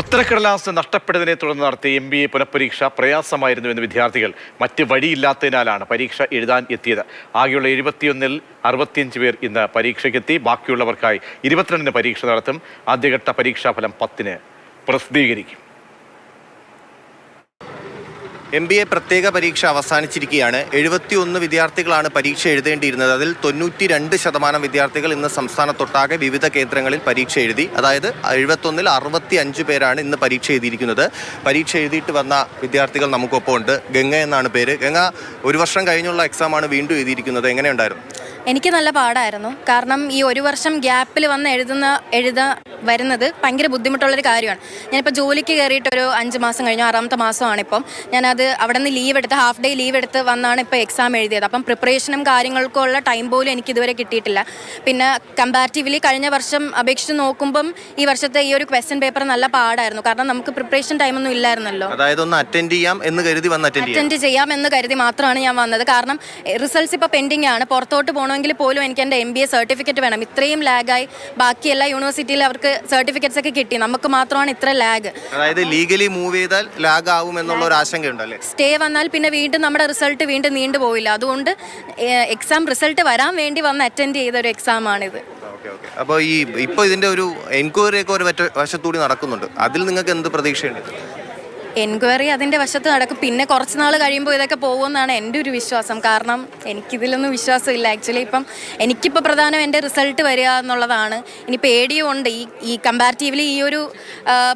ഉത്തരക്കടലാസ് നഷ്ടപ്പെട്ടതിനെ തുടർന്ന് നടത്തിയ എം ബി എ പുനഃപരീക്ഷ പ്രയാസമായിരുന്നു എന്ന് വിദ്യാർത്ഥികൾ. മറ്റ് വഴിയില്ലാത്തതിനാലാണ് പരീക്ഷ എഴുതാൻ എത്തിയത്. ആകെയുള്ള എഴുപത്തിയൊന്നിൽ അറുപത്തിയഞ്ച് പേർ ഇന്ന് പരീക്ഷയ്ക്കെത്തി. ബാക്കിയുള്ളവർക്കായി ഇരുപത്തിരണ്ടിന് പരീക്ഷ നടത്തും. ആദ്യഘട്ട പരീക്ഷാഫലം പത്തിന് പ്രസിദ്ധീകരിക്കും. എം ബി എ പ്രത്യേക പരീക്ഷ അവസാനിച്ചിരിക്കുകയാണ്. എഴുപത്തിയൊന്ന് വിദ്യാർത്ഥികളാണ് പരീക്ഷ എഴുതേണ്ടിയിരുന്നത്. അതിൽ തൊണ്ണൂറ്റി രണ്ട് ശതമാനം വിദ്യാർത്ഥികൾ ഇന്ന് സംസ്ഥാനത്തൊട്ടാകെ വിവിധ കേന്ദ്രങ്ങളിൽ പരീക്ഷ എഴുതി. അതായത് എഴുപത്തൊന്നിൽ അറുപത്തി അഞ്ച് പേരാണ് ഇന്ന് പരീക്ഷ എഴുതിയിരിക്കുന്നത്. പരീക്ഷ എഴുതിയിട്ട് വന്ന വിദ്യാർത്ഥികൾ നമുക്കൊപ്പം ഉണ്ട് ഗംഗ എന്നാണ് പേര്. ഗംഗ ഒരു വർഷം കഴിഞ്ഞുള്ള എക്സാമാണ് വീണ്ടും എഴുതിയിരിക്കുന്നത്. എങ്ങനെയുണ്ടായിരുന്നു? എനിക്ക് നല്ല പാടായിരുന്നു. കാരണം ഈ ഒരു വർഷം ഗ്യാപ്പിൽ വന്ന് എഴുതുന്ന എഴുത വരുന്നത് ഭയങ്കര ബുദ്ധിമുട്ടുള്ളൊരു കാര്യമാണ്. ഞാനിപ്പോൾ ജോലിക്ക് കയറിയിട്ട് ഒരു അഞ്ച് മാസം കഴിഞ്ഞു ആറാമത്തെ മാസമാണ് ഇപ്പം ഞാനത് അവിടെ നിന്ന് ലീവ് എടുത്ത് ഹാഫ് ഡേ ലീവ് എടുത്ത് വന്നാണ് ഇപ്പോൾ എക്സാം എഴുതിയത്. അപ്പം പ്രിപ്പറേഷനും കാര്യങ്ങൾക്കും ഉള്ള ടൈം പോലും എനിക്ക് ഇതുവരെ കിട്ടിയിട്ടില്ല. പിന്നെ കമ്പാരിറ്റീവ്ലി കഴിഞ്ഞ വർഷം അപേക്ഷിച്ച് നോക്കുമ്പം ഈ വർഷത്തെ ഈ ഒരു ക്വസ്റ്റ്യൻ പേപ്പർ നല്ല പാടായിരുന്നു. കാരണം നമുക്ക് പ്രിപ്പറേഷൻ ടൈമൊന്നും ഇല്ലായിരുന്നല്ലോ. അതായത് ഒന്ന് അറ്റൻഡ് ചെയ്യാം എന്ന് കരുതി വന്ന് അറ്റൻഡ് ചെയ്യാം. എന്ന് കരുതി മാത്രമാണ് ഞാൻ വന്നത്. കാരണം റിസൾട്ട്സ് ഇപ്പോൾ പെൻഡിങ് ആണ്. പുറത്തോട്ട് പോകണമെങ്കിൽ പോലും എനിക്ക് എന്റെ എം ബി എ സർട്ടിഫിക്കറ്റ് വേണം. ഇത്രയും ലാഗായി ബാക്കി എല്ലാ യൂണിവേഴ്സിറ്റിയിലും അവർക്ക് സർട്ടിഫിക്കറ്റ്സ് ഒക്കെ കിട്ടി. നമുക്ക് മാത്രമാണ് ഇത്ര ലാഗ് അതായത് ലീഗലി മൂവ് ചെയ്താൽ ലാഗ് ആവും എന്നുള്ള ഒരു ആശങ്കയുണ്ടല്ലേ സ്റ്റേ വന്നാൽ പിന്നെ വീണ്ടും നമ്മുടെ റിസൾട്ട് വീണ്ടും നീണ്ടു പോയില്ല അതുകൊണ്ട് എക്സാം റിസൾട്ട് വരാൻ വേണ്ടി വന്ന് അറ്റൻഡ് ചെയ്ത ഒരു എക്സാമാണിത് അപ്പോൾ ഈ ഇപ്പോൾ ഇതിന്റെ ഒരു എൻക്വയറി ഒക്കെ ഒരു വശത്തുകൂടി വശത്തൂടി നടക്കുന്നുണ്ട്. അതിൽ നിങ്ങൾക്ക് എന്ത് പ്രതീക്ഷയുണ്ട്? എൻക്വയറി അതിന്റെ വശത്ത് നടക്കും. പിന്നെ കുറച്ച് നാൾ കഴിയുമ്പോൾ ഇതൊക്കെ പോകുമെന്നാണ് എന്റെ ഒരു വിശ്വാസം. കാരണം എനിക്കിതിലൊന്നും വിശ്വാസമില്ല. ആക്ച്വലി ഇപ്പം എനിക്കിപ്പോൾ പ്രധാനം എന്റെ റിസൾട്ട് വരിക എന്നുള്ളതാണ്. ഇനി പേടിയും ഉണ്ട് ഈ ഈ കമ്പാരിറ്റീവ്ലി ഈ ഒരു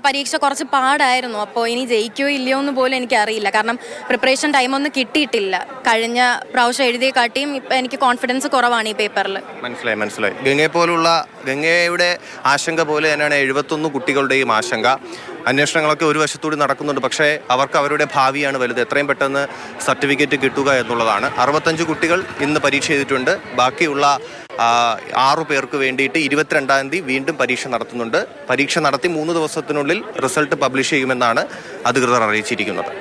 പരീക്ഷ കുറച്ച് പാടായിരുന്നു. അപ്പോൾ ഇനി ജയിക്കുകയോ ഇല്ലയോ എന്ന് പോലും എനിക്കറിയില്ല. കാരണം പ്രിപ്പറേഷൻ ടൈമൊന്നും കിട്ടിയിട്ടില്ല. കഴിഞ്ഞ പ്രാവശ്യം എഴുതിയ കാട്ടിയും ഇപ്പം എനിക്ക് കോൺഫിഡൻസ് കുറവാണ് ഈ പേപ്പറിൽ മനസ്സിലായി മനസ്സിലായി. ഗംഗയെ പോലുള്ള ഗംഗയുടെ ആശങ്ക പോലെ തന്നെയാണ് എഴുപത്തൊന്ന് കുട്ടികളുടെയും ആശങ്ക. അന്വേഷണങ്ങളൊക്കെ ഒരു വശത്തൂടി നടക്കുന്നുണ്ട്. പക്ഷേ അവർക്ക് അവരുടെ ഭാവിയാണ് വലുത്. എത്രയും പെട്ടെന്ന് സർട്ടിഫിക്കറ്റ് കിട്ടുക എന്നുള്ളതാണ്. അറുപത്തഞ്ച് കുട്ടികൾ ഇന്ന് പരീക്ഷ ചെയ്തിട്ടുണ്ട് ബാക്കിയുള്ള ആറു പേർക്ക് വേണ്ടിയിട്ട് ഇരുപത്തിരണ്ടാം തീയതി വീണ്ടും പരീക്ഷ നടത്തുന്നുണ്ട്. പരീക്ഷ നടത്തി മൂന്ന് ദിവസത്തിനുള്ളിൽ റിസൾട്ട് പബ്ലിഷ് ചെയ്യുമെന്നാണ് അധികൃതർ അറിയിച്ചിരിക്കുന്നത്.